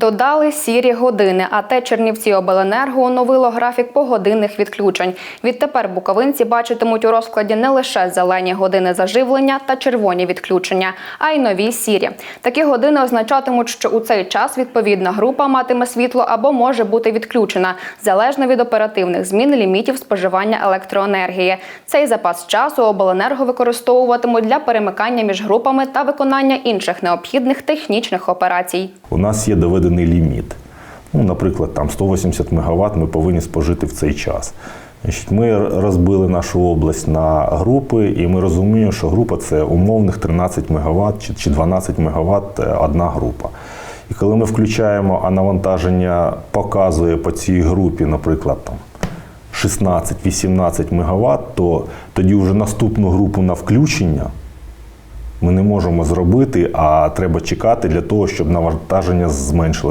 Додали сірі години, а те Чернівці обленерго оновило графік погодинних відключень. Відтепер буковинці бачитимуть у розкладі не лише зелені години заживлення та червоні відключення, а й нові сірі. Такі години означатимуть, що у цей час відповідна група матиме світло або може бути відключена залежно від оперативних змін лімітів споживання електроенергії. Цей запас часу обленерго використовуватимуть для перемикання між групами та виконання інших необхідних технічних операцій. У нас є доведений ліміт. Ну, наприклад, там 180 МВт ми повинні спожити в цей час. Ми розбили нашу область на групи, і ми розуміємо, що група це умовних 13 МВт чи- чи 12 МВт одна група. І коли ми включаємо, а навантаження показує по цій групі, наприклад, там 16-18 МВт, то тоді вже наступну групу на включення ми не можемо зробити, а треба чекати для того, щоб навантаження зменшилось.